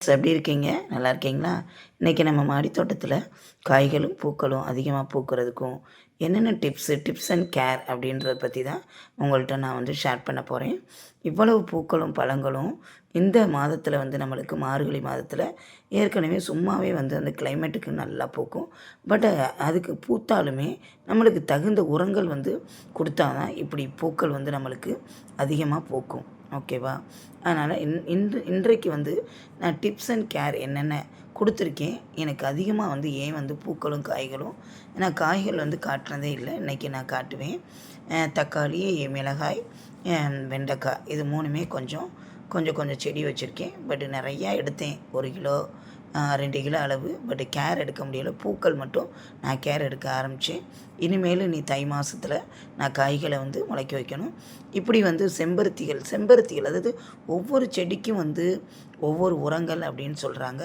எப்படி இருக்கீங்க? நல்லா இருக்கீங்களா? இன்றைக்கி நம்ம மாடித்தோட்டத்தில் காய்களும் பூக்களும் அதிகமாக பூக்கிறதுக்கும் என்னென்ன டிப்ஸு டிப்ஸ் அண்ட் கேர் அப்படின்றத பற்றி தான் உங்கள்கிட்ட நான் வந்து ஷேர் பண்ண போகிறேன் இவ்வளவு பூக்களும் பழங்களும் இந்த மாதத்தில் வந்து நம்மளுக்கு மார்கழி மாதத்தில் ஏற்கனவே சும்மாவே வந்து அந்த கிளைமேட்டுக்கு நல்லா பூக்கும். பட் அதுக்கு பூத்தாலுமே நம்மளுக்கு தகுந்த உரங்கள் வந்து கொடுத்தா தான் இப்படி பூக்கள் வந்து நம்மளுக்கு அதிகமாக பூக்கும். ஓகேவா அதனால் இன் இன்று இன்றைக்கு வந்து நான் டிப்ஸ் அண்ட் கேர் என்னென்ன கொடுத்துருக்கேன் எனக்கு அதிகமாக வந்து ஏன் வந்து பூக்களும் காய்களும் நான் காய்கள் வந்து காட்டுறதே இல்லை இன்றைக்கி நான் காட்டுவேன். தக்காளி மிளகாய் வெண்டைக்காய் இது மூணுமே கொஞ்சம் கொஞ்சம் கொஞ்சம் செடி வச்சுருக்கேன். பட் நிறையா எடுத்தேன். ஒரு கிலோ ரெண்டு கிலோ அளவு பட் கேர் எடுக்க முடியல. பூக்கள் மட்டும் நான் கேர் எடுக்க ஆரம்பித்தேன் இனிமேல் நீ தை மாதத்தில் நான் காய்களை வந்து முளைக்க வைக்கணும். இப்படி வந்து செம்பருத்திகள் செம்பருத்திகள் அதாவது ஒவ்வொரு செடிக்கும் வந்து ஒவ்வொரு உரங்கள் அப்படின்னு சொல்கிறாங்க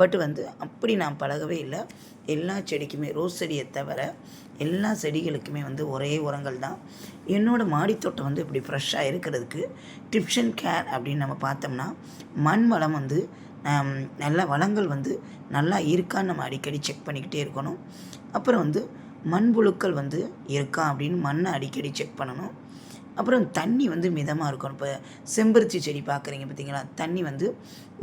பட் வந்து அப்படி நான் பழகவே இல்லை. எல்லா செடிக்குமே ரோஸ் செடியை தவிர எல்லா செடிகளுக்குமே வந்து ஒரே உரங்கள் தான். என்னோடய மாடித்தோட்டம் வந்து இப்படி ஃப்ரெஷ்ஷாக இருக்கிறதுக்கு டிப்ஷன் கேர் அப்படின்னு நம்ம பார்த்தோம்னா மண் வளம் வந்து நல்ல வளங்கள் வந்து நல்லா இருக்கான்னு நம்ம அடிக்கடி செக் பண்ணிக்கிட்டே இருக்கணும். அப்புறம் வந்து மண்புழுக்கள் வந்து இருக்கா அப்படின்னு மண்ணை அடிக்கடி செக் பண்ணணும். அப்புறம் தண்ணி வந்து மிதமாக இருக்கணும். இப்போ செம்பருத்தி செடி பார்க்குறீங்க பார்த்தீங்களா? தண்ணி வந்து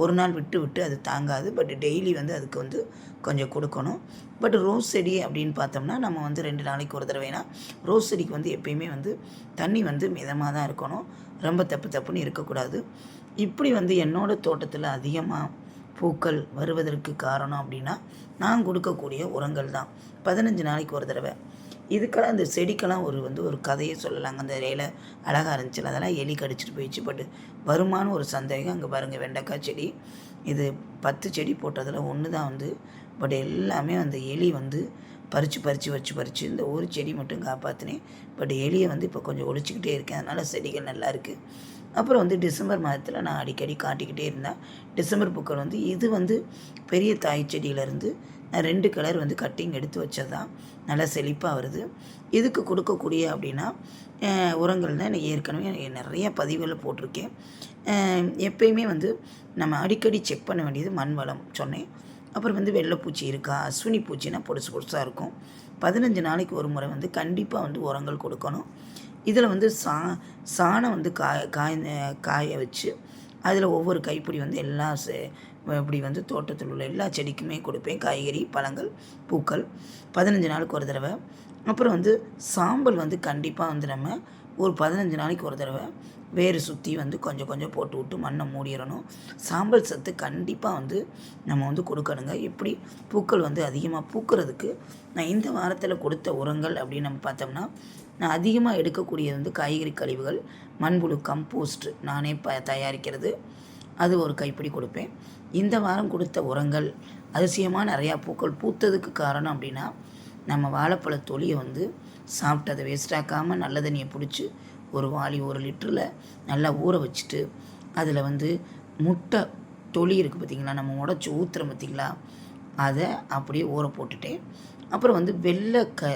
ஒரு நாள் விட்டு விட்டு அது தாங்காது. பட் டெய்லி வந்து அதுக்கு வந்து கொஞ்சம் கொடுக்கணும். பட் ரோஸ் செடி அப்படின்னு பார்த்தோம்னா நம்ம வந்து ரெண்டு நாளைக்கு ஒரு தடவைனா ரோஸ் செடிக்கு வந்து எப்பயுமே வந்து தண்ணி வந்து மிதமாக தான் இருக்கணும். ரொம்ப தப்பு தப்புன்னு இருக்கக்கூடாது. இப்படி வந்து என்னோடய தோட்டத்தில் அதிகமாக பூக்கள் வருவதற்கு காரணம் அப்படின்னா நான் கொடுக்கக்கூடிய உரங்கள் தான். பதினஞ்சு நாளைக்கு ஒரு தடவை. இதுக்கெல்லாம் இந்த செடிக்கெல்லாம் ஒரு வந்து ஒரு கதையை சொல்லலாங்க. அந்த இலையில அழகாக இருந்துச்சுல அதெல்லாம் எலி கடிச்சிட்டு போயிடுச்சு. பட் வருமான ஒரு சந்தேகம். அங்கே பாருங்கள் வெண்டைக்காய் செடி. இது பத்து செடி போட்டதில் ஒன்று தான் வந்து. பட் எல்லாமே அந்த எலி வந்து பறித்து பறித்து வச்சு பறித்து இந்த ஒரு செடி மட்டும் காப்பாற்றினேன் பட் எலியை வந்து இப்போ கொஞ்சம் ஒழிச்சிக்கிட்டே இருக்கேன். அதனால் செடிகள் நல்லா இருக்குது அப்புறம் வந்து டிசம்பர் மாதத்தில் நான் அடிக்கடி காட்டிக்கிட்டே இருந்தேன். டிசம்பர் பூக்கள் வந்து இது வந்து பெரிய தாய் செடியிலேருந்து நான் ரெண்டு கலர் வந்து கட்டிங் எடுத்து வச்சதான் நல்லா செழிப்பாக வருது. இதுக்கு கொடுக்கக்கூடிய அப்படின்னா உரங்கள் தான் எனக்கு ஏற்கனவே நிறைய பதிவுகளில் போட்டிருக்கேன். எப்பயுமே வந்து நம்ம அடிக்கடி செக் பண்ண வேண்டியது மண் வளம் சொன்னேன். அப்புறம் வந்து வெள்ளைப்பூச்சி இருக்கா அஸ்வினி பூச்சினா பொடுசு பொடுசாக இருக்கும். பதினஞ்சு நாளைக்கு ஒரு முறை வந்து கண்டிப்பாக வந்து உரங்கள் கொடுக்கணும். இதில் வந்து சா சாணம் வந்து காய காய காய வச்சு அதில் ஒவ்வொரு கைப்பிடி வந்து எல்லா இப்படி வந்து தோட்டத்தில் உள்ள எல்லா செடிக்குமே கொடுப்பேன். காய்கறி பழங்கள் பூக்கள். பதினஞ்சு நாளுக்கு ஒரு தடவை. அப்புறம் வந்து சாம்பல் வந்து கண்டிப்பாக வந்து நம்ம ஒரு பதினஞ்சு நாளைக்கு ஒரு தடவை வேறு சுற்றி வந்து கொஞ்சம் கொஞ்சம் போட்டு விட்டு மண்ணை மூடிடணும். சாம்பல் சத்து கண்டிப்பாக வந்து நம்ம வந்து கொடுக்கணுங்க. எப்படி? பூக்கள் வந்து அதிகமாக பூக்கிறதுக்கு நான் இந்த வாரத்தில் கொடுத்த உரங்கள் அப்படின்னு நம்ம பார்த்தோம்னா நான் அதிகமாக எடுக்கக்கூடியது வந்து காய்கறி கழிவுகள் மண்புழு கம்போஸ்ட் நானே ப தயாரிக்கிறது. அது ஒரு கைப்பிடி கொடுப்பேன். இந்த வாரம் கொடுத்த உரங்கள் அதிசயமாக நிறையா பூக்கள் பூத்ததுக்கு காரணம் அப்படின்னா நம்ம வாழைப்பழ தொலியை வந்து சாப்பிட்டு அதை வேஸ்டாக்காமல் நல்ல தண்ணியை பிடிச்சி ஒரு வாளி ஒரு லிட்டரில் நல்லா ஊற வச்சுட்டு அதில் வந்து முட்டை தொலி இருக்குது பார்த்திங்களா? நம்ம உடச்சி ஊற்றுறோம் பார்த்தீங்களா? அதை அப்படியே ஊற போட்டுட்டேன். அப்புறம் வந்து வெள்ளைக்க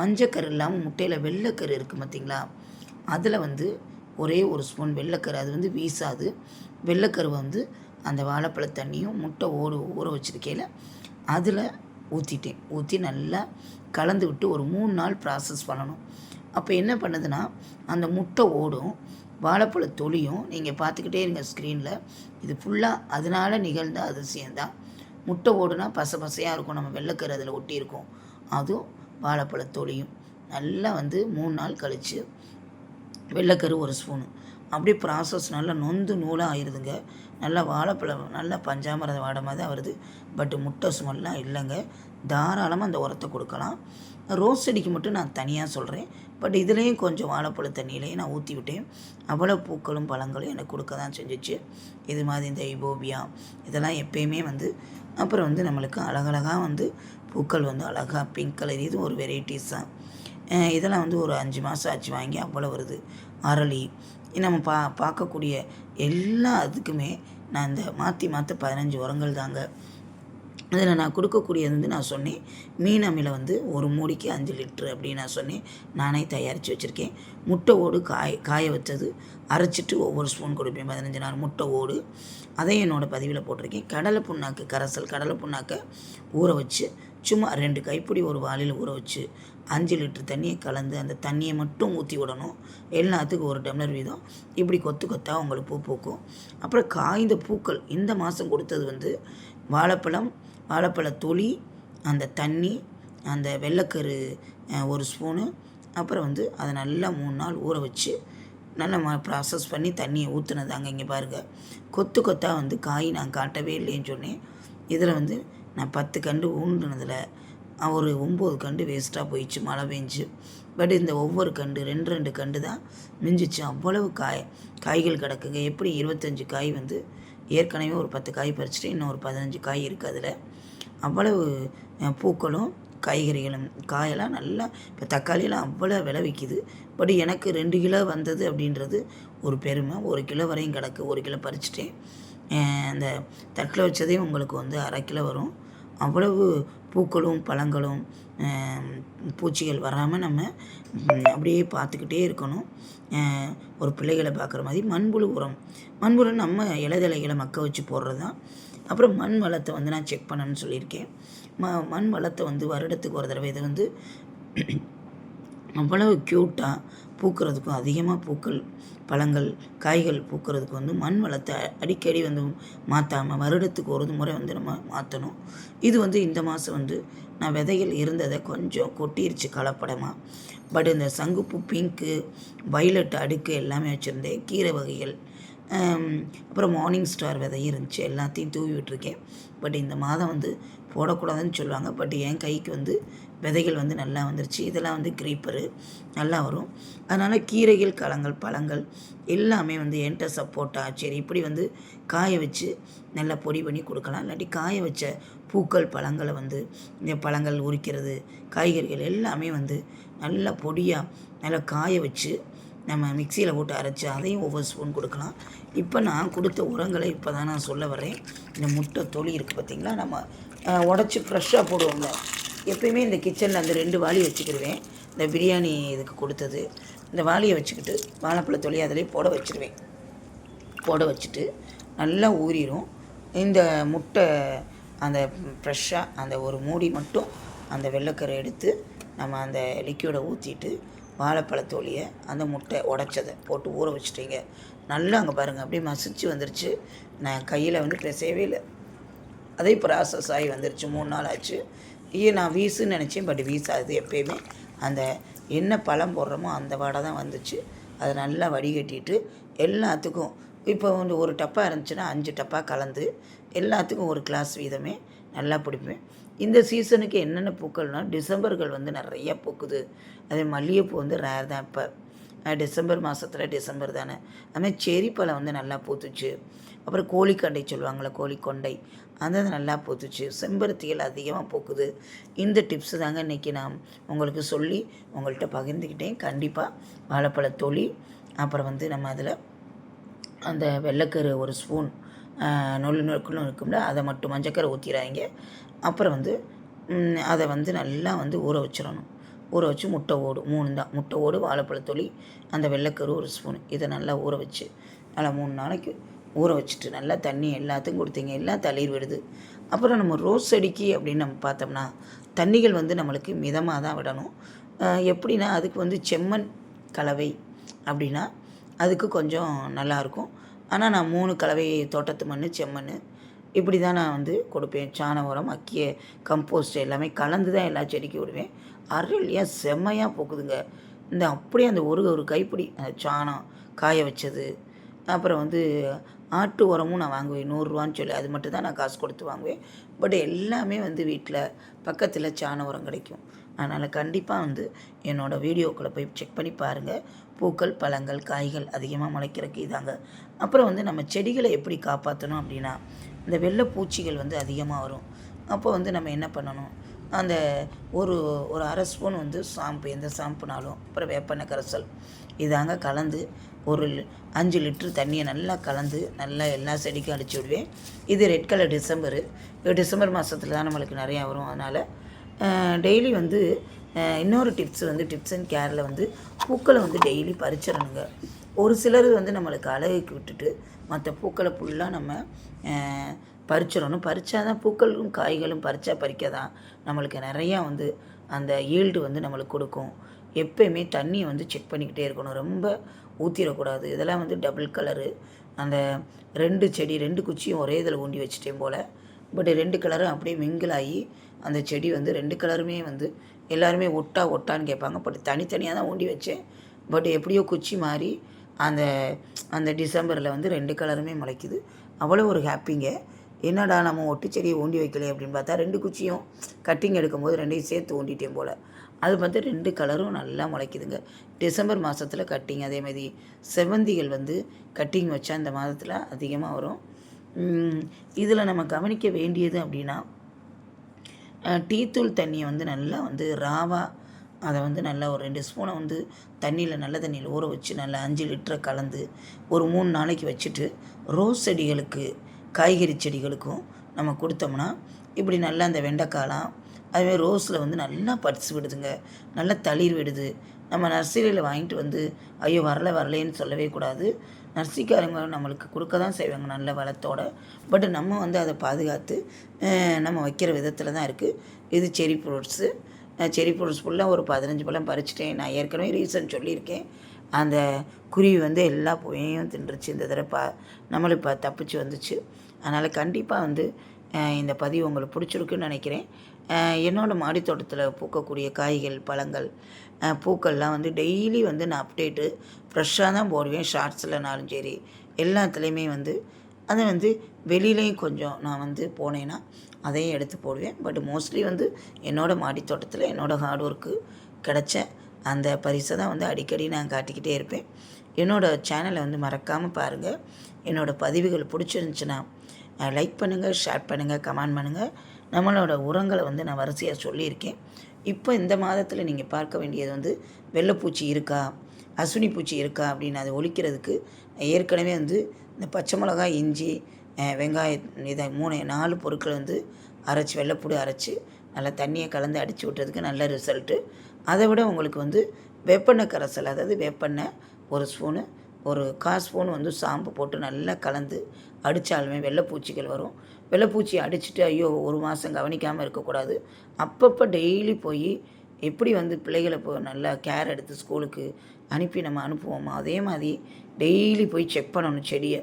மஞ்சக்கரு இல்லாமல் முட்டையில் வெள்ளைக்கரு இருக்குது பார்த்தீங்களா அதில் வந்து ஒரே ஒரு ஸ்பூன் வெள்ளைக்கரு அது வந்து வீசாது. வெள்ளைக்கரு வந்து அந்த வாழைப்பழ தண்ணியும் முட்டை ஓடு ஊற வச்சுருக்கையில் அதில் ஊற்றிட்டேன் ஊற்றி நல்லா கலந்து விட்டு ஒரு மூணு நாள் ப்ராசஸ் பண்ணணும். அப்போ என்ன பண்ணுதுன்னா அந்த முட்டை ஓடும் வாழைப்பழ தொலியும் நீங்கள் பார்த்துக்கிட்டே இருங்க ஸ்க்ரீனில் இது ஃபுல்லாக அதனால் நிகழ்ந்த அதிசயம்தான். முட்டை ஓடுனா பச பசையாக இருக்கும். நம்ம வெள்ளைக்கரு அதில் ஒட்டியிருக்கும். அதுவும் வாழைப்பழ நல்லா வந்து மூணு நாள் கழித்து வெள்ளைக்கரு ஒரு ஸ்பூனு அப்படியே ப்ராசஸ் நல்லா நொந்து நூலாக ஆயிடுதுங்க நல்லா வாழைப்பழம் நல்லா பஞ்சாமரத வாடமாக மாதிரி தான் வருது. பட் முட்டை ஸ்மெல்லாம் இல்லைங்க. தாராளமாக அந்த உரத்தை கொடுக்கலாம். ரோஸ் செடிக்கு மட்டும் நான் தனியாக சொல்கிறேன் பட் இதுலேயும் கொஞ்சம் வாழைப்பழ தண்ணியிலையும் நான் ஊற்றி விட்டேன். அவ்வளோ பூக்களும் பழங்களும் எனக்கு கொடுக்க தான் செஞ்சிச்சு. இது மாதிரி இந்த ஐபோபியா இதெல்லாம் எப்பயுமே வந்து அப்புறம் வந்து நம்மளுக்கு அழகழகாக வந்து பூக்கள் வந்து அழகாக பிங்க் கலர் இது ஒரு வெரைட்டிஸ் தான் இதெல்லாம் வந்து ஒரு அஞ்சு மாதம் ஆச்சு வாங்கி அவ்வளோ வருது. அரளி நம்ம பா பார்க்கக்கூடிய எல்லா இதுக்குமே நான் இந்த மாற்றி மாற்ற பதினஞ்சு உரங்கள் தாங்க. அதில் நான் கொடுக்கக்கூடியது வந்து நான் சொன்னேன் மீன் அமில வந்து ஒரு மூடிக்கு அஞ்சு லிட்ரு அப்படின்னு நான் சொன்னேன். நானே தயாரித்து வச்சுருக்கேன். முட்டை ஓடு காய காய வச்சது. அரைச்சிட்டு ஒவ்வொரு ஸ்பூன் கொடுப்பேன். பதினஞ்சு நாள் முட்டை ஓடு. அதையும் என்னோடய பதிவில் போட்டிருக்கேன். கடலை புண்ணாக்கு கரைசல் கடலை புண்ணாக்கை ஊற வச்சு சும்மா ரெண்டு கைப்பிடி ஒரு வாளியில் ஊற வச்சு அஞ்சு லிட்டர் தண்ணியை கலந்து அந்த தண்ணியை மட்டும் ஊற்றி விடணும். எல்லாத்துக்கும் ஒரு டம்ளர் வீதம். இப்படி கொத்து கொத்தாக உங்களுக்கு பூ பூக்கும். அப்புறம் காய்ந்த பூக்கள் இந்த மாதம் கொடுத்தது வந்து வாழைப்பழம் வாழைப்பழ தொளி அந்த தண்ணி அந்த வெள்ளைக்கரு ஒரு ஸ்பூனு அப்புறம் வந்து அதை நல்லா மூணு நாள் ஊற வச்சு நல்லா ம ப்ராசஸ் பண்ணி தண்ணியை ஊற்றுனதாங்க இங்கே பாருங்கள் கொத்து கொத்தாக வந்து காய் நான் காட்டவே இல்லைன்னு சொன்னேன். இதில் வந்து நான் பத்து கண்டு ஊண்டுனதில் ஒரு ஒம்பது கண்டு வேஸ்ட்டாக போயிடுச்சு மழை பெஞ்சு. பட் இந்த ஒவ்வொரு கண்டு ரெண்டு ரெண்டு கண்டு தான் மிஞ்சிச்சு. அவ்வளவு காய் காய்கள் கிடக்குங்க. எப்படி இருபத்தஞ்சி காய் வந்து ஏற்கனவே ஒரு பத்து காய் பறிச்சுட்டு இன்னும் ஒரு பதினஞ்சு காய் இருக்குது அதில். அவ்வளவு பூக்களும் காய்கறிகளும். காயெல்லாம் நல்லா இப்போ தக்காளியெல்லாம் அவ்வளோ விலை விற்கிது பட் எனக்கு ரெண்டு கிலோ வந்தது அப்படின்றது ஒரு பெருமை. ஒரு கிலோ வரையும் கிடக்கு. ஒரு கிலோ பறிச்சிட்டேன். அந்த தட்டில் வச்சதே உங்களுக்கு வந்து அரை கிலோ வரும். அவ்வளவு பூக்களும் பழங்களும் பூச்சிகள் வராமல் நம்ம அப்படியே பார்த்துக்கிட்டே இருக்கணும். ஒரு பிள்ளைகளை பார்க்குற மாதிரி மண்புழு உரம். மண்புழு நம்ம இலைதலைகளை மக்க வச்சு போடுறது தான் அப்புறம் மண் வளத்தை வந்து நான் செக் பண்ணணும்னு சொல்லியிருக்கேன். ம மண் வளத்தை வந்து வருடத்துக்கு ஒரு தடவை இதை வந்து அவ்வளவு க்யூட்டாக பூக்கிறதுக்கும் அதிகமாக பூக்கள் பழங்கள் காய்கள் பூக்கிறதுக்கு வந்து மண் வளத்தை அடிக்கடி வந்து மாற்றாமல் வருடத்துக்கு ஒரு முறை வந்து நம்ம மாற்றணும் இது வந்து இந்த மாதம் வந்து நான் விதைகள் இருந்ததை கொஞ்சம் கொட்டிருச்சு கலப்படமாக பட் இந்த சங்குப்பூ பிங்க்கு வயலட் அடுக்கு எல்லாமே வச்சுருந்தேன். கீரை வகைகள் அப்புறம் மார்னிங் ஸ்டார் விதை இருந்துச்சு எல்லாத்தையும் தூவி விட்டுருக்கேன் பட் இந்த மாதம் வந்து போடக்கூடாதுன்னு சொல்லுவாங்க. பட் என் கைக்கு வந்து விதைகள் வந்து நல்லா வந்துருச்சு. இதெல்லாம் வந்து க்ரீப்பரு நல்லா வரும். அதனால் கீரைகள் களங்கள் பழங்கள் எல்லாமே வந்து என்கிட்ட சப்போட்டா சரி இப்படி வந்து காய வச்சு நல்லா பொடி பண்ணி கொடுக்கலாம். இல்லாட்டி காய வச்ச பூக்கள் பழங்களை வந்து இந்த பழங்கள் உரிக்கிறது காய்கறிகள் எல்லாமே வந்து நல்லா பொடியாக நல்லா காய வச்சு நம்ம மிக்சியில் போட்டு அரைச்சி அதையும் ஒவ்வொரு ஸ்பூன் கொடுக்கலாம். இப்போ நான் கொடுத்த உரங்களை இப்போ தான் நான் சொல்ல வரேன் இந்த முட்டை தொளி இருக்குது பார்த்திங்களா நம்ம உடச்சி ஃப்ரெஷ்ஷாக போடுவோங்க எப்பயுமே இந்த கிச்சனில் அந்த ரெண்டு வாளி வச்சுக்கிடுவேன். இந்த பிரியாணி இதுக்கு கொடுத்தது. இந்த வாளியை வச்சுக்கிட்டு வாழைப்பழ தொளி அதிலே போட வச்சுருவேன். போட வச்சுட்டு நல்லா ஊறிடும் இந்த முட்டை அந்த ஃப்ரெஷ்ஷாக அந்த ஒரு மூடி மட்டும் அந்த வெள்ளைக்கரை எடுத்து நம்ம அந்த லிக்யூடை ஊற்றிட்டு வாழைப்பழத்தோலியை அந்த முட்டை உடச்சதை போட்டு ஊற வச்சுட்டீங்க. நல்லா அங்கே பாருங்கள் அப்படியே மசிச்சு வந்துருச்சு. நான் கையில் வந்து பிசையவே இல்லை. அதே ப்ராசஸ் ஆகி வந்துருச்சு மூணு நாள் ஆச்சு. ஐயோ நான் வீசுன்னு நினச்சேன் பட் வீசாது எப்பயுமே. அந்த என்ன பழம் போடுறோமோ அந்த வாடை தான் வந்துச்சு. அதை நல்லா வடிகட்டிட்டு எல்லாத்துக்கும் இப்போ வந்து ஒரு டப்பா இருந்துச்சுன்னா அஞ்சு டப்பா கலந்து எல்லாத்துக்கும் ஒரு கிளாஸ் வீதமே நல்லா பிடிப்பேன். இந்த சீசனுக்கு என்னென்ன பூக்கள்னால் டிசம்பர்கள் வந்து நிறையா பூக்குது. அதே மல்லிகைப்பூ வந்து ரேர் தான் இப்போ. டிசம்பர் மாதத்தில் டிசம்பர் தானே. அதுமாதிரி செரி பழம் வந்து நல்லா பூத்துச்சு. அப்புறம் கோழிக்கண்டை சொல்லுவாங்கள்ல கோழிக்கொண்டை. அது நல்லா பூத்துச்சு. செம்பருத்திகள் அதிகமாக பூக்குது. இந்த டிப்ஸ் தாங்க இன்றைக்கி நான் உங்களுக்கு சொல்லி உங்கள்கிட்ட பகிர்ந்துக்கிட்டேன். கண்டிப்பாக வாழைப்பழ தொழி அப்புறம் வந்து நம்ம அதில் அந்த வெள்ளைக்கரு ஒரு ஸ்பூன் நொல்லு நொறுக்குன்னு இருக்கும்ல அதை மட்டும் மஞ்சக்கரை ஊற்றிடாங்க அப்புறம் வந்து அதை வந்து நல்லா வந்து ஊற வச்சிடணும். ஊற வச்சு முட்டை ஓடு மூணு தான் முட்டை ஓடு வாழைப்பழத்தொளி அந்த வெள்ளைக்கரு ஒரு ஸ்பூன் இதை நல்லா ஊற வச்சு நல்லா மூணு நாளைக்கு ஊற வச்சுட்டு நல்லா தண்ணி எல்லாத்தையும் கொடுத்தீங்க. எல்லாம் தளிர் விடுது. அப்புறம் நம்ம ரோஸ் செடிக்கு அப்படின்னு நம்ம பார்த்தோம்னா தண்ணிகள் வந்து நம்மளுக்கு மிதமாக தான் விடணும். எப்படின்னா அதுக்கு வந்து செம்மண் கலவை அப்படின்னா அதுக்கு கொஞ்சம் நல்லாயிருக்கும் ஆனால் நான் மூணு கலவை தோட்டத்து மண் செம்மண் இப்படி தான் நான் வந்து கொடுப்பேன். சாண உரம் அக்கிய கம்போஸ்ட் எல்லாமே கலந்து தான் எல்லா செடிக்கும் விடுவேன். அரளியாக செம்மையாக பூக்குதுங்க. இந்த அப்படியே அந்த ஒரு ஒரு கைப்பிடி அந்த சாணம் காய வச்சது. அப்புறம் வந்து ஆட்டு உரமும் நான் வாங்குவேன். நூறுரூவான்னு சொல்லி அது மட்டும் தான் நான் காசு கொடுத்து வாங்குவேன். பட் எல்லாமே வந்து வீட்டில் பக்கத்தில் சாண உரம் கிடைக்கும். அதனால் கண்டிப்பாக வந்து என்னோடய வீடியோக்களை போய் செக் பண்ணி பாருங்கள் பூக்கள் பழங்கள் காய்கள் அதிகமாக முளைக்கிறக்கு இதாங்க. அப்புறம் வந்து நம்ம செடிகளை எப்படி காப்பாற்றணும் அப்படின்னா இந்த வெள்ளை பூச்சிகள் வந்து அதிகமாக வரும். அப்போ வந்து நம்ம என்ன பண்ணணும்? அந்த ஒரு ஒரு அரை ஸ்பூன் வந்து ஷாம்பு எந்த ஷாம்புனாலும் அப்புறம் வேப்பெண்ணெய் கரைசல். இதாங்க கலந்து ஒரு அஞ்சு லிட்ரு தண்ணியை நல்லா கலந்து நல்லா எல்லா செடிக்கும் அடிச்சு விடுவேன். இது ரெட் கலர் டிசம்பரு. டிசம்பர் மாதத்துல தான் நம்மளுக்கு நிறையா வரும். அதனால் டெய்லி வந்து இன்னொரு டிப்ஸ் வந்து டிப்ஸ் அண்ட் கேரில் வந்து பூக்களை வந்து டெய்லி பறிச்சிடணுங்க. ஒரு சிலர் வந்து நம்மளுக்கு அழகுக்கு விட்டுட்டு மற்ற பூக்களை ஃபுல்லாக நம்ம பறிச்சிடணும். பறித்தா தான் பூக்களும் காய்களும் பறித்தா பறிக்க தான் நம்மளுக்கு நிறையா வந்து அந்த ஈல்டு வந்து நம்மளுக்கு கொடுக்கும். எப்பயுமே தண்ணியை வந்து செக் பண்ணிக்கிட்டே இருக்கணும். ரொம்ப ஊற்றிடக்கூடாது இதெல்லாம் வந்து டபுள் கலரு அந்த ரெண்டு செடி ரெண்டு குச்சியும் ஒரே இதில் ஊண்டி வச்சுட்டேன் போல். பட் ரெண்டு கலரும் அப்படியே மிங்கிளாகி ஆகி அந்த செடி வந்து ரெண்டு கலருமே வந்து எல்லாருமே ஒட்டா ஒட்டான்னு கேட்பாங்க. பட் தனித்தனியாக தான் ஊண்டி வச்சேன். பட் எப்படியோ குச்சி மாறி அந்த அந்த டிசம்பரில் வந்து ரெண்டு கலருமே முளைக்குது. அவ்வளோ ஒரு ஹாப்பிங்க. என்னடா நம்ம ஒட்டு செடியை ஊண்டி வைக்கலையே அப்படின்னு பார்த்தா ரெண்டு குச்சியும் கட்டிங் எடுக்கும்போது ரெண்டையும் சேர்த்து ஊண்டிட்டேன் போல். அது வந்து ரெண்டு கலரும் நல்லா முளைக்குதுங்க. டிசம்பர் மாதத்தில் கட்டிங் அதேமாதிரி செவ்வந்திகள் வந்து கட்டிங் வச்சா அந்த மாதத்தில் அதிகமாக வரும். இதில் நம்ம கவனிக்க வேண்டியது அப்படின்னா டீத்தூள் தண்ணியை வந்து நல்லா வந்து ராவாக அதை வந்து நல்லா ஒரு ரெண்டு ஸ்பூனை வந்து தண்ணியில் நல்ல தண்ணியில் ஊற வச்சு நல்லா அஞ்சு லிட்டரை கலந்து ஒரு மூணு நாளைக்கு வச்சுட்டு ரோஸ் செடிகளுக்கு காய்கறி செடிகளுக்கும் நம்ம கொடுத்தோம்னா இப்படி நல்லா அந்த வெண்டைக்காலாம் அதுமாதிரி ரோஸில் வந்து நல்லா பட்ஸ் விடுதுங்க. நல்லா தளிர் விடுது. நம்ம நர்சரியில் வாங்கிட்டு வந்து ஐயோ வரல வரலேன்னு சொல்லவே கூடாது. நர்சிக்காரங்க நம்மளுக்கு கொடுக்க தான் செய்வாங்க நல்ல வளத்தோட. பட் நம்ம வந்து அதை பாதுகாத்து நம்ம வைக்கிற விதத்தில் தான் இருக்குது இது செரி ஃப்ரூட்ஸு செரி ஃப்ரூட்ஸ் ஃபுல்லாக ஒரு பதினஞ்சு பழம் பறிச்சிட்டேன். நான் ஏற்கனவே ரீசன் சொல்லியிருக்கேன். அந்த குருவி வந்து எல்லா பூவையும் தின்றுச்சு. இந்த தடவை பா நம்மளுக்கு இப்போ தப்பிச்சு வந்துச்சு. அதனால் கண்டிப்பாக வந்து இந்த பதிவு உங்களுக்கு பிடிச்சிருக்குன்னு நினைக்கிறேன். என்னோடய மாடித்தோட்டத்தில் பூக்கக்கூடிய காய்கள் பழங்கள் பூக்கள்லாம் வந்து டெய்லி வந்து நான் அப்டேட்டு ஃப்ரெஷ்ஷாக தான் போடுவேன் ஷார்ட்ஸ்லனாலும் சரி எல்லாத்துலேயுமே வந்து அதை வந்து வெளியிலையும் கொஞ்சம் நான் வந்து போனேன்னா அதையும் எடுத்து போடுவேன். பட் மோஸ்ட்லி வந்து என்னோடய மாடித்தோட்டத்தில் என்னோடய ஹார்ட் ஒர்க்கு கிடச்ச அந்த பரிசை தான் வந்து அடிக்கடி நான் காட்டிக்கிட்டே இருப்பேன். என்னோடய சேனலை வந்து மறக்காமல் பாருங்கள் என்னோடய பதிவுகள் பிடிச்சிருந்துச்சுன்னா லைக் பண்ணுங்கள் ஷேர் பண்ணுங்கள் கமெண்ட் பண்ணுங்கள் நம்மளோட உரங்களை வந்து நான் வரிசையாக சொல்லியிருக்கேன். இப்போ இந்த மாதத்தில் நீங்கள் பார்க்க வேண்டியது வந்து வெள்ளைப்பூச்சி இருக்கா? அஸ்வினி பூச்சி இருக்கா அப்படின்னு அதை ஒழிக்கிறதுக்கு ஏற்கனவே வந்து இந்த பச்சை மிளகாய் இஞ்சி வெங்காயம் இதை மூணு நாலு பொருட்கள் வந்து அரைச்சி வெள்ளைப்பூடி அரைச்சி நல்லா தண்ணியை கலந்து அடித்து விட்டுறதுக்கு நல்ல ரிசல்ட்டு அதை விட உங்களுக்கு வந்து வேப்பெண்ணெய் கரைசல் அதாவது வேப்பெண்ணெய் ஒரு ஸ்பூனு ஒரு கால் ஸ்பூன் வந்து சாம்பு போட்டு நல்லா கலந்து அடித்தாலுமே வெள்ளைப்பூச்சிகள் வரும். வெள்ளைப்பூச்சி அடிச்சுட்டு ஐயோ ஒரு மாதம் கவனிக்காமல் இருக்கக்கூடாது. அப்பப்போ டெய்லி போய் எப்படி வந்து பிள்ளைகளை இப்போ நல்லா கேர் எடுத்து ஸ்கூலுக்கு அனுப்பி நம்ம அனுப்புவோமோ அதே மாதிரி டெய்லி போய் செக் பண்ணணும் செடியை.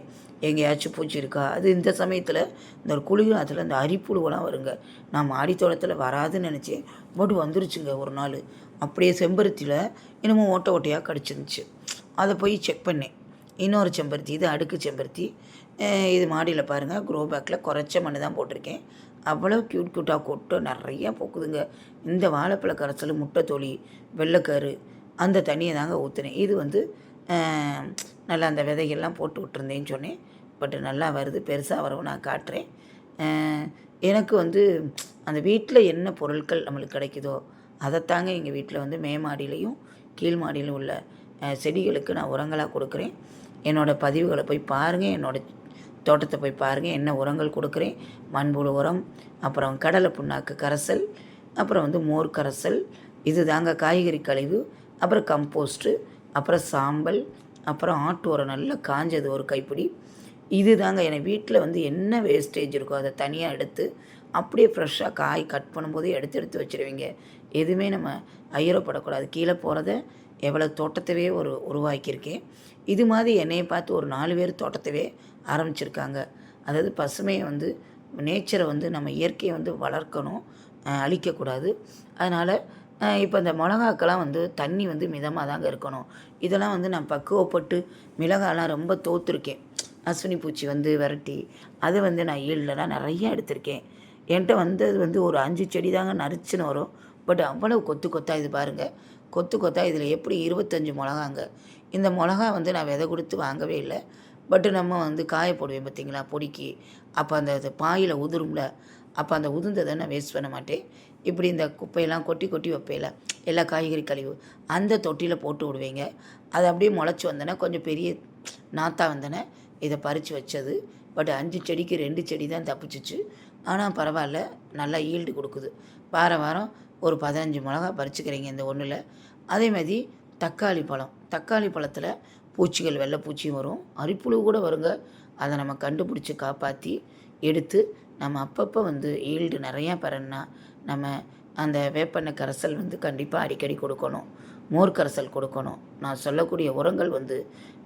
எங்கேயாச்சும் பூச்சி இருக்கா? அது இந்த சமயத்தில் இந்த குளிர் குளிர்காலத்தில் இந்த அரிப்புழுவெல்லாம் வருங்க. நான் மாடித்தோட்டத்தில் வராதுன்னு நினச்சேன் போட்டு வந்துருச்சுங்க ஒரு நாள். அப்படியே செம்பருத்தியில் என்னமோ ஓட்டை ஓட்டையாக கடிச்சிருந்துச்சு. அதை போய் செக் பண்ணேன். இன்னொரு செம்பருத்தி இது அடுக்கு செம்பருத்தி. இது மாடியில் பாருங்கள் க்ரோ பேக்கில் குறைச்ச மண்ணு தான் போட்டிருக்கேன். அவ்வளோ க்யூட் க்யூட்டாக கொட்டை நிறையா பூக்குதுங்க. இந்த வாழைப்பழ கரைசல் முட்டை தோலி வெள்ளைக்கரு அந்த தண்ணியை தாங்க ஊற்றுனேன் இது வந்து நல்லா அந்த விதைகள்லாம் போட்டு விட்டுருந்தேன்னு சொன்னேன். பட் நல்லா வருது பெருசாக வரவும் நான் காட்டுறேன். எனக்கு வந்து அந்த வீட்டில் என்ன பொருட்கள் நம்மளுக்கு கிடைக்குதோ அதைத்தாங்க எங்கள் வீட்டில் வந்து மே மாடியிலையும் கீழ் மாடியிலும் உள்ள செடிகளுக்கு நான் உரங்களாக கொடுக்குறேன். என்னோடய பதிவுகளை போய் பாருங்கள் என்னோடய தோட்டத்தை போய் பாருங்கள் என்ன உரங்கள் கொடுக்குறேன். மண்புழு உரம் அப்புறம் கடலை புண்ணாக்கு கரைசல் அப்புறம் வந்து மோர் கரைசல் இது தாங்க காய்கறி கழிவு அப்புறம் கம்போஸ்ட்டு அப்புறம் சாம்பல் அப்புறம் ஆட்டு உரம் நல்லா காஞ்சது ஒரு கைப்பிடி. இது தாங்க எனக்கு வீட்டில் வந்து என்ன வேஸ்டேஜ் இருக்கோ அதை தனியாக எடுத்து அப்படியே ஃப்ரெஷ்ஷாக காய் கட் பண்ணும்போதே எடுத்து எடுத்து வச்சுருவீங்க. எதுவுமே நம்ம ஐயரப்படக்கூடாது கீழே போகிறத எவ்வளோ தோட்டத்தவே ஒரு உருவாக்கியிருக்கேன். இது மாதிரி என்னையை பார்த்து ஒரு நாலு பேர் தோட்டத்தவே ஆரம்பிச்சிருக்காங்க. அதாவது பசுமையை வந்து நேச்சரை வந்து நம்ம இயற்கையை வந்து வளர்க்கணும் அழிக்கக்கூடாது. அதனால் இப்போ இந்த மிளகாக்கெல்லாம் வந்து தண்ணி வந்து மிதமாக தாங்க இருக்கணும். இதெல்லாம் வந்து நான் பக்குவப்பட்டு மிளகாலாம் ரொம்ப தோற்றுருக்கேன் அஸ்வினி பூச்சி வந்து விரட்டி அது வந்து நான் ஈல்டெல்லாம் நிறைய எடுத்திருக்கேன். என்கிட்ட வந்தது வந்து ஒரு அஞ்சு செடி தாங்க நரிச்சுன்னு வரும். பட் அவ்வளவு கொத்து கொத்தா இது பாருங்கள் கொத்து கொத்தா இதில் எப்படி இருபத்தஞ்சி மிளகாங்க. இந்த மிளகா வந்து நான் விதை கொடுத்து வாங்கவே இல்லை. பட்டு நம்ம வந்து காய போடுவேன் பார்த்தீங்களா? பொடிக்கு. அப்போ அந்த இது பாயில் உதிரும்ல. அப்போ அந்த உதிர்ந்ததை நான் வேஸ்ட் பண்ண மாட்டேன். இப்படி இந்த குப்பையெல்லாம் கொட்டி கொட்டி வைப்பையில் எல்லா காய்கறி கழிவு. அந்த தொட்டியில் போட்டு விடுவீங்க. அது அப்படியே முளைச்சி வந்தோன்னே கொஞ்சம் பெரிய நாத்தா வந்தோன்னே இதை பறித்து வச்சது. பட் அஞ்சு செடிக்கு ரெண்டு செடி தான் தப்பிச்சிச்சு. ஆனால் பரவாயில்ல. நல்லா ஈல்டு கொடுக்குது. வார வாரம் ஒரு பதினஞ்சு மிளகா பறிச்சுக்கிறீங்க இந்த ஒன்றில் அதே மாதிரி தக்காளி பழம். தக்காளி பழத்தில் பூச்சிகள் வெள்ளைப்பூச்சியும் வரும். அரிப்புழு கூட வருங்க. அதை நம்ம கண்டுபிடிச்சி காப்பாற்றி எடுத்து நம்ம அப்பப்போ வந்து ஈல்டு நிறையா பெறணும்னா நம்ம அந்த வேப்பெண்ணெய் கரைசல் வந்து கண்டிப்பாக அடிக்கடி கொடுக்கணும். மோர் கரைசல் கொடுக்கணும். நான் சொல்லக்கூடிய உரங்கள் வந்து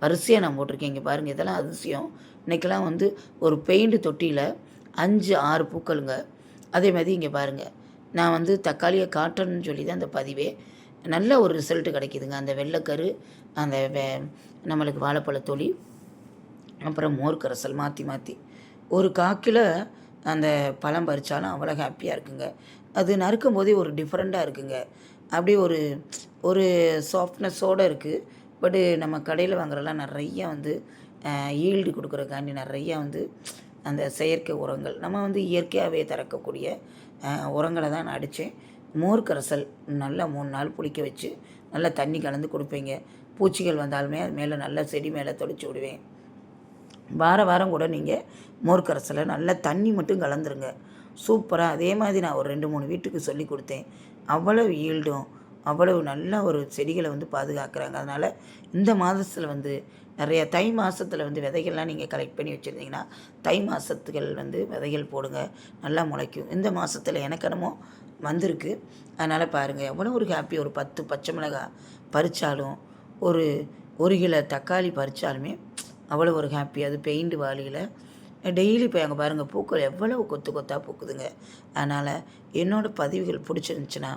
வரிசையாக நான் போட்டிருக்கேன். இங்கே பாருங்கள் இதெல்லாம் அதிசயம். இன்றைக்கெல்லாம் வந்து ஒரு பெயிண்ட் தொட்டியில் அஞ்சு ஆறு பூக்களுங்க. அதே மாதிரி இங்கே பாருங்கள் நான் வந்து தக்காளியை காட்டணும்னு சொல்லி தான் அந்த பதிவே. நல்ல ஒரு ரிசல்ட் கிடைக்குதுங்க. அந்த வெள்ளைக்கரு அந்த வே நம்மளுக்கு வாழைப்பழத்தொளி அப்புறம் மோர் கரைசல் மாற்றி மாற்றி ஒரு காக்கில் அந்த பழம் பறித்தாலும் அவ்வளோ ஹாப்பியாக இருக்குங்க. அது நறுக்கும் போதே ஒரு டிஃப்ரெண்ட்டாக இருக்குங்க. அப்படியே ஒரு ஒரு சாஃப்ட்னஸோடு இருக்குது பட்டு நம்ம கடையில் வாங்குறலாம் நிறைய வந்து ஈல்டு கொடுக்குறக்காண்டி நிறைய வந்து அந்த செயற்கை உரங்கள். நம்ம வந்து இயற்கையாகவே திறக்கக்கூடிய உரங்களை தான் நான் அடித்தேன் மோர் கரைசல் நல்லா மூணு நாள் புளிக்க வச்சு நல்லா தண்ணி கலந்து கொடுப்பீங்க. பூச்சிகள் வந்தாலுமே அது மேலே நல்லா செடி மேலே தொளிச்சு விடுவேன். வார வாரம் கூட நீங்கள் மோர்க்கரசில் நல்லா தண்ணி மட்டும் கலந்துருங்க. சூப்பராக அதே மாதிரி நான் ஒரு ரெண்டு மூணு வீட்டுக்கு சொல்லி கொடுத்தேன். அவ்வளவு ஈல்டும் அவ்வளவு நல்ல ஒரு செடிகளை வந்து பாதுகாக்கிறாங்க. அதனால் இந்த மாதத்தில் வந்து நிறைய தை மாதத்தில் வந்து விதைகள்லாம் நீங்கள் கலெக்ட் பண்ணி வச்சுருந்தீங்கன்னா தை மாதத்துகள் வந்து விதைகள் போடுங்க. நல்லா முளைக்கும். இந்த மாதத்தில் எனக்கெனமோ வந்திருக்கு. அதனால் பாருங்கள் எவ்வளோ ஒரு ஹாப்பி ஒரு பத்து பச்சை மிளகாய் பறித்தாலும் ஒரு ஒரு கிலோ தக்காளி பறித்தாலுமே அவ்வளோ ஒரு ஹாப்பி அது பெயிண்ட் வாளியில். டெய்லி இப்போ அங்கே பாருங்கள் பூக்கள் எவ்வளவு கொத்து கொத்தாக பூக்குதுங்க. அதனால் என்னோடய பதிவுகள் பிடிச்சிருந்துச்சுன்னா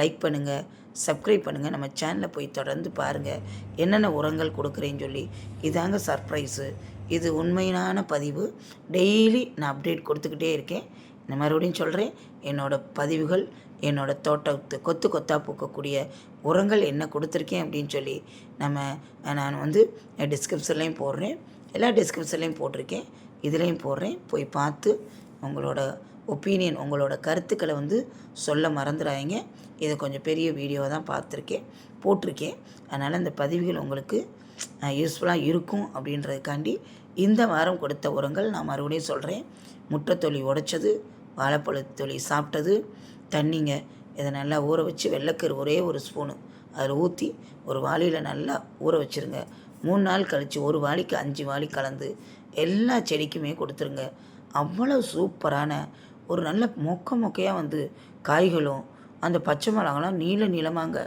லைக் பண்ணுங்கள் சப்ஸ்கிரைப் பண்ணுங்கள் நம்ம சேனலை போய் தொடர்ந்து பாருங்கள் என்னென்ன உரங்கள் கொடுக்குறேன்னு சொல்லி. இதாங்க சர்ப்ரைஸு இது உண்மையான பதிவு. டெய்லி நான் அப்டேட் கொடுத்துக்கிட்டே இருக்கேன். நான் மறுபடியும் சொல்கிறேன் என்னோடய பதிவுகள் என்னோடய தோட்டத்து கொத்து கொத்தாக பூக்கக்கூடிய உரங்கள் என்ன கொடுத்துருக்கேன் அப்படின்னு சொல்லி நம்ம நான் வந்து டிஸ்கிரிப்ஷன்லேயும் போடுறேன். எல்லா டிஸ்கிரிப்ஷன்லேயும் போட்டிருக்கேன். இதுலேயும் போடுறேன். போய் பார்த்து உங்களோட ஒப்பீனியன் உங்களோட கருத்துக்களை வந்து சொல்ல மறந்துடாதீங்க. இது கொஞ்சம் பெரிய வீடியோ தான் பார்த்துருக்கேன். போட்டிருக்கேன். அதனால் இந்த பதிவுகள் உங்களுக்கு யூஸ்ஃபுல்லாக இருக்கும் அப்படின்றதுக்காண்டி இந்த வாரம் கொடுத்த உரங்கள் நான் மறுபடியும் சொல்கிறேன் முட்டைத்தொலி உடைச்சது வாழைப்பழத்தொலி சாப்பிட்டது தண்ணிங்க. இதை நல்லா ஊற வச்சு வெள்ளைக்கரு ஒரே ஒரு ஸ்பூனு. அதில் ஊற்றி ஒரு வாளியில் நல்லா ஊற வச்சுருங்க. மூணு நாள் கழித்து ஒரு வாளிக்கு அஞ்சு வாளி கலந்து எல்லா செடிக்குமே கொடுத்துருங்க. அவ்வளோ சூப்பரான ஒரு நல்ல மொக்க மொக்கையாக வந்து காய்களும் அந்த பச்சை மிளகாலாம் நீல நீளமாங்க.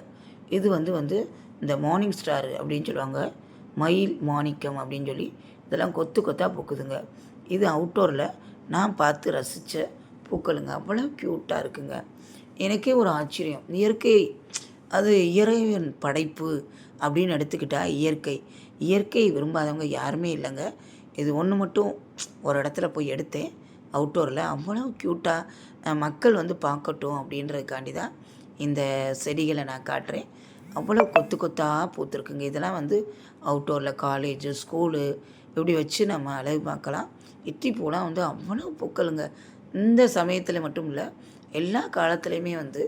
இது வந்து வந்து இந்த மார்னிங் ஸ்டார் அப்படின்னு சொல்லுவாங்க. மயில் மாணிக்கம் அப்படின்னு சொல்லி இதெல்லாம் கொத்து கொத்தாக பூக்குதுங்க. இது அவுட்டோரில் நான் பார்த்து ரசித்த பூக்களுங்க. அவ்வளோ க்யூட்டாக இருக்குங்க. எனக்கே ஒரு ஆச்சரியம். இயற்கை அது இறைவன் படைப்பு அப்படின்னு எடுத்துக்கிட்டால் இயற்கை. இயற்கை விரும்பாதவங்க யாருமே இல்லைங்க. இது ஒன்று மட்டும் ஒரு இடத்துல போய் எடுத்தேன். அவுட்டோரில் அவ்வளோ க்யூட்டாக மக்கள் வந்து பார்க்கட்டும் அப்படின்றதுக்காண்டி தான் இந்த செடிகளை நான் காட்டுறேன். அவ்வளோ கொத்து கொத்தாக பூத்துருக்குங்க. இதெல்லாம் வந்து அவுட்டோரில் காலேஜு ஸ்கூலு இப்படி வச்சு நம்ம அழகு பார்க்கலாம். இத்தி பூலாம் வந்து அவ்வளோ பூக்களுங்க. இந்த சமயத்தில் மட்டும் இல்லை எல்லா காலத்துலேயுமே வந்து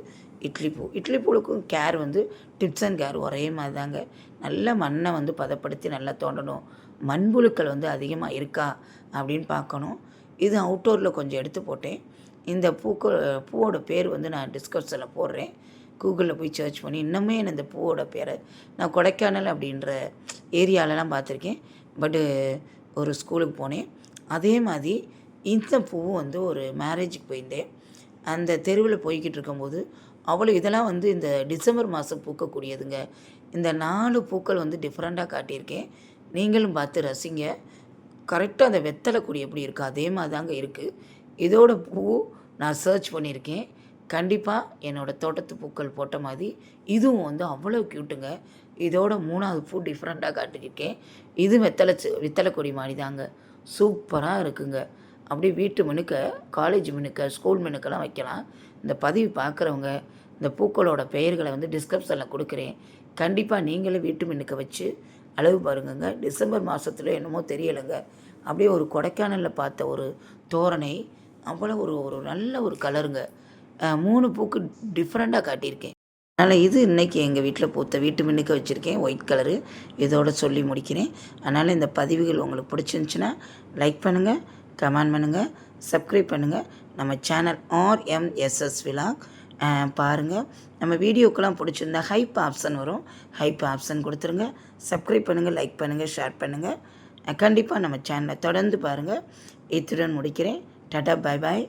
இட்லி பூ. இட்லி பூவுக்கும் கேர் வந்து டிப்ஸ் அண்ட் கேர் ஒரே மாதிரி தாங்க நல்ல மண்ணை வந்து பதப்படுத்தி நல்லா தோண்டணும். மண்புழுக்கள் வந்து அதிகமாக இருக்கா அப்படின்னு பார்க்கணும். இது அவுட்டோரில் கொஞ்சம் எடுத்து போட்டேன். இந்த பூக்கள் பூவோட பேர் வந்து நான் டிஸ்கஷனில் போடுறேன். கூகுளில் போய் சர்ச் பண்ணி இன்னுமே எனக்கு இந்த பூவோட பேரை நான் கொடைக்கானல் அப்படின்ற ஏரியாலலாம் பார்த்துருக்கேன். பட்டு ஒரு ஸ்கூலுக்கு போனேன். அதே மாதிரி இந்த பூவும் வந்து ஒரு மேரேஜுக்கு போயிருந்தேன் அந்த தெருவில் போய்கிட்டு இருக்கும்போது அவ்வளோ இதெல்லாம் வந்து இந்த டிசம்பர் மாதம் பூக்கக்கூடியதுங்க. இந்த நாலு பூக்கள் வந்து டிஃப்ரெண்ட்டாக காட்டியிருக்கேன் நீங்களும் பார்த்து ரசிங்க. கரெக்டாக அந்த வெத்தலை கொடி எப்படி இருக்குது அதே மாதிரி தாங்க இருக்குது இதோட பூ நான் சர்ச் பண்ணியிருக்கேன். கண்டிப்பாக என்னோடய தோட்டத்து பூக்கள் போட்ட மாதிரி இதுவும் வந்து அவ்வளோ க்யூட்டுங்க இதோட மூணாவது பூ டிஃப்ரெண்ட்டாக காட்டியிருக்கேன். இது வெத்தலை வெத்தலை கொடி மாதிரி தாங்க சூப்பராக இருக்குங்க. அப்படியே வீட்டு மினுக்க காலேஜ் மினுக்க ஸ்கூல் மினுக்கெல்லாம் வைக்கலாம். இந்த பதிவு பார்க்குறவங்க இந்த பூக்களோட பெயர்களை வந்து டிஸ்கிரிப்ஷனில் கொடுக்குறேன். கண்டிப்பாக நீங்களே வீட்டு மினுக்க வச்சு அளவு பாருங்கங்க. டிசம்பர் மாதத்தில் என்னமோ தெரியலைங்க. அப்படியே ஒரு கொடைக்கானலில் பார்த்த ஒரு தோரணை அவ்வளோ ஒரு ஒரு நல்ல ஒரு கலருங்க மூணு பூக்கு டிஃப்ரெண்ட்டாக காட்டியிருக்கேன். அதனால் இது இன்றைக்கி எங்கள் வீட்டில் பூத்த வீட்டு மின்னுக்க வச்சுருக்கேன். ஒயிட் கலரு இதோட சொல்லி முடிக்கிறேன். அதனால் இந்த பதிவுகள் உங்களுக்கு பிடிச்சிருந்துச்சின்னா லைக் பண்ணுங்கள் கமெண்ட் பண்ணுங்கள் சப்ஸ்கிரைப் பண்ணுங்கள் நம்ம சேனல் ஆர்எம்எஸ்எஸ் விலாக் பாருங்கள் நம்ம வீடியோக்கெல்லாம் பிடிச்சிருந்தா ஹைப் ஆப்ஷன் வரும். ஹைப் ஆப்ஷன் கொடுத்துருங்க. சப்ஸ்கிரைப் பண்ணுங்கள் லைக் பண்ணுங்கள் ஷேர் பண்ணுங்கள் கண்டிப்பாக நம்ம சேனலை தொடர்ந்து பாருங்கள் இத்துடன் முடிக்கிறேன். Tata bye bye